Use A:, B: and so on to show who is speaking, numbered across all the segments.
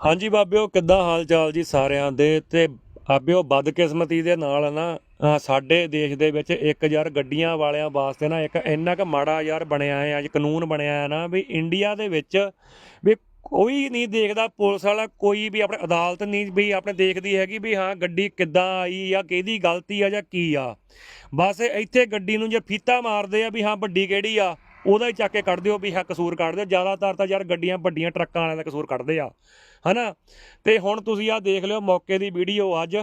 A: ਹਾਂਜੀ ਬਾਬਿਓ, ਕਿੱਦਾਂ ਹਾਲ ਚਾਲ ਜੀ ਸਾਰਿਆਂ ਦੇ? ਤੇ ਬਾਬਿਓ, ਬਦਕਿਸਮਤੀ ਦੇ ਨਾਲ ਨਾ ਸਾਡੇ ਦੇਸ਼ ਦੇ ਵਿੱਚ ਇੱਕ ਯਾਰ ਗੱਡੀਆਂ ਵਾਲਿਆਂ ਵਾਸਤੇ ਨਾ ਇੱਕ ਇੰਨਾ ਕੁ ਮਾੜਾ ਯਾਰ ਬਣਿਆ ਹੈ ਅੱਜ ਕਾਨੂੰਨ ਬਣਿਆ ਹੈ ਨਾ ਵੀ ਇੰਡੀਆ ਦੇ ਵਿੱਚ ਵੀ ਕੋਈ ਨਹੀਂ ਦੇਖਦਾ, ਪੁਲਿਸ ਵਾਲਾ ਕੋਈ ਵੀ ਆਪਣੇ ਅਦਾਲਤ ਨਹੀਂ ਵੀ ਆਪਣੇ ਦੇਖਦੀ ਹੈਗੀ ਵੀ ਹਾਂ ਗੱਡੀ ਕਿੱਦਾਂ ਆਈ ਆ, ਕਿਹਦੀ ਗਲਤੀ ਆ ਜਾਂ ਕੀ ਆ। ਬਸ ਇੱਥੇ ਗੱਡੀ ਨੂੰ ਜੇ ਫੀਤਾ ਮਾਰਦੇ ਆ ਵੀ ਹਾਂ ਵੱਡੀ ਕਿਹੜੀ ਆ ਉਹਦਾ ਹੀ ਚੱਕ ਕੇ ਕੱਢ ਦਿਓ ਵੀ ਹਾਂ ਕਸੂਰ ਕੱਢ ਦਿਓ ਜ਼ਿਆਦਾਤਰ ਤਾਂ ਯਾਰ ਗੱਡੀਆਂ ਵੱਡੀਆਂ ਟਰੱਕਾਂ ਵਾਲਿਆਂ ਦਾ ਕਸੂਰ ਕੱਢਦੇ ਆ। ਹਨਾ? ਤੇ ਹੁਣ ਤੁਸੀਂ ਆ ਦੇਖ ਲਿਓ ਮੌਕੇ ਦੀ ਵੀਡੀਓ ਅੱਜ।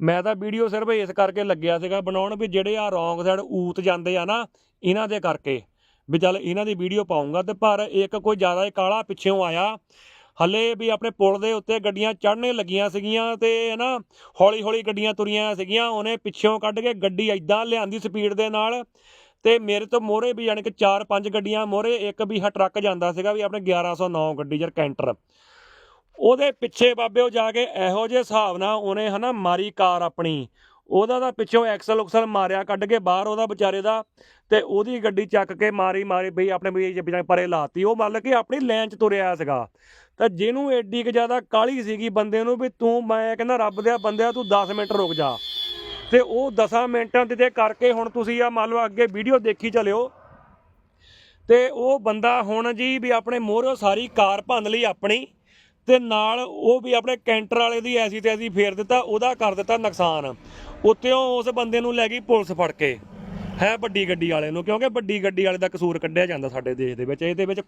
A: ਮੈਂ ਤਾਂ ਵੀਡੀਓ ਸਿਰਫ ਇਸ ਕਰਕੇ ਲੱਗਿਆ ਸੀਗਾ ਬਣਾਉਣ ਵੀ ਜਿਹੜੇ ਆ ਰੋਂਗ ਸਾਈਡ ਊਤ ਜਾਂਦੇ ਆ ਨਾ, ਇਹਨਾਂ ਦੇ ਕਰਕੇ। ਵੀ ਚੱਲ ਇਹਨਾਂ ਦੀ ਵੀਡੀਓ ਪਾਉਂਗਾ ਤੇ ਪਰ ਇੱਕ ਕੋਈ ਜ਼ਿਆਦਾ ਹੀ ਕਾਲਾ ਪਿੱਛੋਂ ਆਇਆ। ਹੱਲੇ ਵੀ ਆਪਣੇ ਪੁਲ ਦੇ ਉੱਤੇ ਗੱਡੀਆਂ ਚੜ੍ਹਨੇ ਲੱਗੀਆਂ ਸੀਗੀਆਂ ਤੇ ਹਨਾ ਹੌਲੀ ਹੌਲੀ ਗੱਡੀਆਂ ਤੁਰੀਆਂ ਸੀਗੀਆਂ, ਉਹਨੇ ਪਿੱਛੋਂ ਕੱਢ ਕੇ ਗੱਡੀ ਐਦਾਂ ਲਿਆਂਦੀ ਸਪੀਡ ਦੇ ਨਾਲ। ਤੇ ਮੇਰੇ ਤੋਂ ਮੋਹਰੇ ਵੀ ਯਾਨੀ ਕਿ 4-5 ਗੱਡੀਆਂ, ਮੋਹਰੇ ਇੱਕ ਵੀ ਹ ਟਰੱਕ ਜਾਂਦਾ ਸੀਗਾ ਵੀ ਆਪਣੇ 1109 ਗੱਡੀ ਯਾਰ ਕੈਂਟਰ। ਉਹਦੇ ਪਿੱਛੇ ਬਾਬੇ ਉਹ ਜਾ ਕੇ ਇਹੋ ਜਿਹੇ ਹਿਸਾਬ ਨਾਲ ਉਹਨੇ ਹਨਾ ਮਾਰੀ ਕਾਰ ਆਪਣੀ। ਉਹਦਾ ਤਾਂ ਪਿੱਛੋਂ ਐਕਸਲ ਉਕਸਲ ਮਾਰਿਆ ਕੱਢ ਕੇ ਬਾਹਰ ਉਹਦਾ ਵਿਚਾਰੇ ਦਾ ਤੇ ਉਹਦੀ ਗੱਡੀ ਚੱਕ ਕੇ ਮਾਰੀ ਮਾਰੀ ਬਈ ਆਪਣੇ ਵੀ ਵਿਚਾਰੇ ਪਰੇ ਲਾਤੀ। ਉਹ ਮੰਨ ਕੇ ਆਪਣੀ ਲਾਈਨ 'ਚ ਤੁਰਿਆ ਸੀਗਾ। ਤਾਂ ਜਿਹਨੂੰ ਐਡੀ ਕੁ ਜ਼ਿਆਦਾ ਕਾਲੀ ਸੀਗੀ ਬੰਦੇ ਨੂੰ ਵੀ ਤੂੰ ਮੈਂ ਕਹਿੰਦਾ ਰੱਬ ਦੇ ਬੰਦਿਆ ਤੂੰ 10 ਮਿੰਟ ਰੁਕ ਜਾ। ਤੇ ਉਹ 10 ਮਿੰਟਾਂ ਦੇ ਤੇ ਕਰਕੇ ਹੁਣ ਤੁਸੀਂ ਆ ਮੰਨ ਲਓ ਅੱਗੇ ਵੀਡੀਓ ਦੇਖੀ ਚੱਲਿਓ। ਤੇ ਉਹ ਬੰਦਾ ਹੁਣ ਜੀ ਵੀ ਆਪਣੇ ਮੋਹਰੋਂ ਸਾਰੀ ਕਾਰ ਭੰਨ ਲਈ ਆਪਣੀ ਤੇ ਨਾਲ ਉਹ ਵੀ ਆਪਣੇ ਕੈਂਟਰ ਵਾਲੇ ਦੀ ਐਸੀ ਤੇ ਐਸੀ ਫੇਰ ਦਿੱਤਾ, ਉਹਦਾ ਕਰ ਦਿੱਤਾ ਨੁਕਸਾਨ। ਉੱਤੇੋਂ ਉਸ ਬੰਦੇ ਨੂੰ ਲੈ ਗਈ ਪੁਲਿਸ ਫੜ ਕੇ। ਹੈ ਵੱਡੀ ਗੱਡੀ ਵਾਲੇ ਨੂੰ, ਕਿਉਂਕਿ ਵੱਡੀ ਗੱਡੀ ਵਾਲੇ ਦਾ ਕਸੂਰ ਕੱਢਿਆ ਜਾਂਦਾ ਸਾਡੇ ਦੇਸ਼ ਦੇ ਵਿੱਚ, ਇਹਦੇ ਵਿੱਚ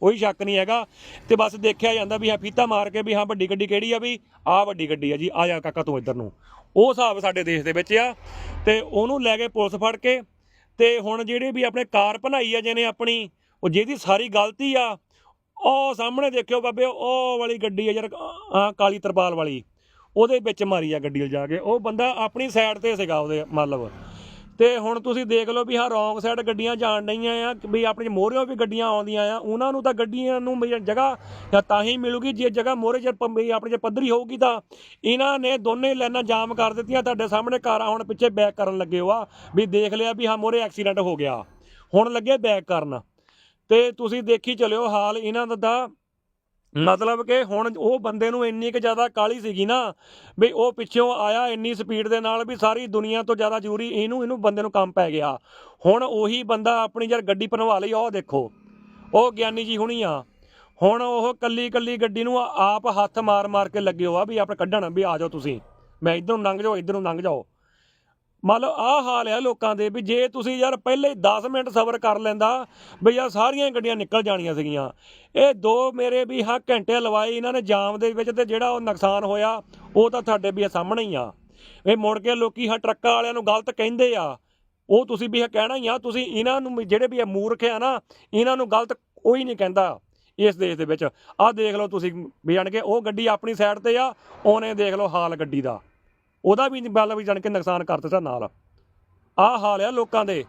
A: ਕੋਈ ਸ਼ੱਕ ਨਹੀਂ ਹੈਗਾ। ਤੇ ਬਸ ਦੇਖਿਆ ਜਾਂਦਾ ਵੀ ਹਾਂ ਫੀਤਾ ਮਾਰ ਕੇ ਵੀ ਹਾਂ ਵੱਡੀ ਗੱਡੀ ਕਿਹੜੀ ਆ ਵੀ ਆਹ ਵੱਡੀ ਗੱਡੀ ਆ ਜੀ, ਆ ਜਾ ਕਾਕਾ ਤੂੰ ਇੱਧਰ ਨੂੰ। ਉਹ ਹਿਸਾਬ ਸਾਡੇ ਦੇਸ਼ ਦੇ ਵਿੱਚ ਆ। ਤੇ ਉਹਨੂੰ ਲੈ ਕੇ ਪੁਲਿਸ ਫੜ ਕੇ। ਤੇ ਹੁਣ ਜਿਹੜੇ ਵੀ ਆਪਣੇ ਕਾਰ ਭਨਾਈ ਆ ਜਿਹਨੇ ਆਪਣੀ, ਉਹ ਜਿਹਦੀ ਸਾਰੀ ਗਲਤੀ ਆ, ਉਹ ਸਾਹਮਣੇ ਦੇਖਿਓ ਬਾਬੇ, ਉਹ ਵਾਲੀ ਗੱਡੀ ਆ ਯਾਰ, ਆ ਕਾਲੀ ਤਰਪਾਲ ਵਾਲੀ। ਉਹਦੇ ਵਿੱਚ ਮਾਰੀ ਆ ਗੱਡੀ ਜਾ ਕੇ। ਉਹ ਬੰਦਾ ਆਪਣੀ ਸਾਈਡ ਤੇ ਸੀਗਾ ਉਹਦੇ ਮਤਲਬ। ਤੇ ਹੁਣ ਤੁਸੀਂ ਦੇਖ ਲਓ ਵੀ ਹਾਂ ਰੌਂਗ ਸਾਈਡ ਗੱਡੀਆਂ ਜਾਣ ਡਈਆਂ ਆ, ਵੀ ਆਪਣੇ ਮੋਹਰਿਓਂ ਵੀ ਗੱਡੀਆਂ ਆਉਂਦੀਆਂ ਆ, ਉਹਨਾਂ ਨੂੰ ਤਾਂ ਗੱਡੀਆਂ ਨੂੰ ਵੀ ਜਗ੍ਹਾ ਜਾਂ ਤਾਂ ਹੀ ਮਿਲੂਗੀ, ਜੇ ਜਗ੍ਹਾ ਮੋਹਰੇ ਜੇ ਆਪਣੇ ਜੇ ਪੱਧਰੀ ਹੋਊਗੀ ਤਾਂ ਇਹਨਾਂ ਨੇ ਦੋਨੇ ਲਾਈਨਾਂ ਜਾਮ ਕਰ ਦਿੱਤੀਆਂ, ਤੁਹਾਡੇ ਸਾਹਮਣੇ ਕਾਰਾਂ ਹੁਣ ਪਿੱਛੇ ਬੈਕ ਕਰਨ ਲੱਗੇ ਹੋ ਆ, ਵੀ ਦੇਖ ਲਿਆ ਵੀ ਹਾਂ ਮੋਹਰੇ ਐਕਸੀਡੈਂਟ ਹੋ ਗਿਆ। ਹੁਣ ਲੱਗੇ ਬੈਕ ਕਰਨ। ਤੇ ਤੁਸੀਂ ਦੇਖੀ ਚਲਿਓ ਹਾਲ ਇਹਨਾਂ ਦਾ ਮਤਲਬ ਕਿ ਹੁਣ ਉਹ ਬੰਦੇ ਨੂੰ ਇੰਨੀ ਕੁ ਜ਼ਿਆਦਾ ਕਾਲੀ ਸੀਗੀ ਨਾ ਵੀ ਉਹ ਪਿੱਛੋਂ ਆਇਆ ਇੰਨੀ ਸਪੀਡ ਦੇ ਨਾਲ ਵੀ ਸਾਰੀ ਦੁਨੀਆ ਤੋਂ ਜ਼ਿਆਦਾ ਜ਼ਰੂਰੀ ਇਹਨੂੰ ਇਹਨੂੰ ਬੰਦੇ ਨੂੰ ਕੰਮ ਪੈ ਗਿਆ। ਹੁਣ ਉਹੀ ਬੰਦਾ ਆਪਣੀ ਯਾਰ ਗੱਡੀ ਭਨਵਾ ਲਈ ਉਹ ਦੇਖੋ, ਉਹ ਗਿਆਨੀ ਜੀ ਹੁਣੀ ਆ। ਹੁਣ ਉਹ ਕੱਲੀ ਕੱਲੀ ਗੱਡੀ ਨੂੰ ਆਪ ਹੱਥ ਮਾਰ ਮਾਰ ਕੇ ਲੱਗੇ ਹੋ ਵੀ ਆਪਣੇ ਕੱਢਣ ਵੀ ਆ ਜਾਓ ਤੁਸੀਂ। ਮੈਂ ਇਧਰ ਲੰਘ ਜਾਓ, ਇਧਰ ਨੂੰ ਲੰਘ ਜਾਓ। ਮੰਨ ਲਓ ਆਹ ਹਾਲ ਆ ਲੋਕਾਂ ਦੇ ਵੀ ਜੇ ਤੁਸੀਂ ਯਾਰ ਪਹਿਲੇ ਹੀ 10 ਮਿੰਟ ਸਬਰ ਕਰ ਲੈਂਦਾ ਵੀ ਯਾਰ ਸਾਰੀਆਂ ਗੱਡੀਆਂ ਨਿਕਲ ਜਾਣੀਆਂ ਸੀਗੀਆਂ। ਇਹ ਦੋ ਮੇਰੇ ਵੀ ਹਾਂ ਘੰਟੇ ਲਵਾਏ ਇਹਨਾਂ ਨੇ ਜਾਮ ਦੇ ਵਿੱਚ ਤੇ ਜਿਹੜਾ ਉਹ ਨੁਕਸਾਨ ਹੋਇਆ, ਉਹ ਤਾਂ ਤੁਹਾਡੇ ਵੀ ਸਾਹਮਣੇ ਹੀ ਆ। ਇਹ ਮੁੜ ਕੇ ਲੋਕੀ ਹਾਂ ਟਰੱਕਾਂ ਵਾਲਿਆਂ ਨੂੰ ਗਲਤ ਕਹਿੰਦੇ ਆ। ਉਹ ਤੁਸੀਂ ਵੀ ਇਹ ਕਹਿਣਾ ਹੀ ਆ, ਤੁਸੀਂ ਇਹਨਾਂ ਨੂੰ ਜਿਹੜੇ ਵੀ ਇਹ ਮੂਰਖ ਆ ਨਾ, ਇਹਨਾਂ ਨੂੰ ਗਲਤ ਕੋਈ ਨਹੀਂ ਕਹਿੰਦਾ ਇਸ ਦੇਸ਼ ਦੇ ਵਿੱਚ। ਆਹ ਦੇਖ ਲਓ ਤੁਸੀਂ ਵੀ ਜਾਣ ਕੇ ਉਹ ਗੱਡੀ ਆਪਣੀ ਸਾਈਡ ਤੇ ਆ, ਉਹਨੇ ਦੇਖ ਲਓ ਹਾਲ ਗੱਡੀ ਦਾ। ਉਹਦਾ ਵੀ ਮਤਲਬ ਵੀ ਜਾਣ ਕੇ ਨੁਕਸਾਨ ਕਰ ਦਿੱਤਾ ਨਾਲ। ਆਹ ਹਾਲ ਆ ਲੋਕਾਂ ਦੇ।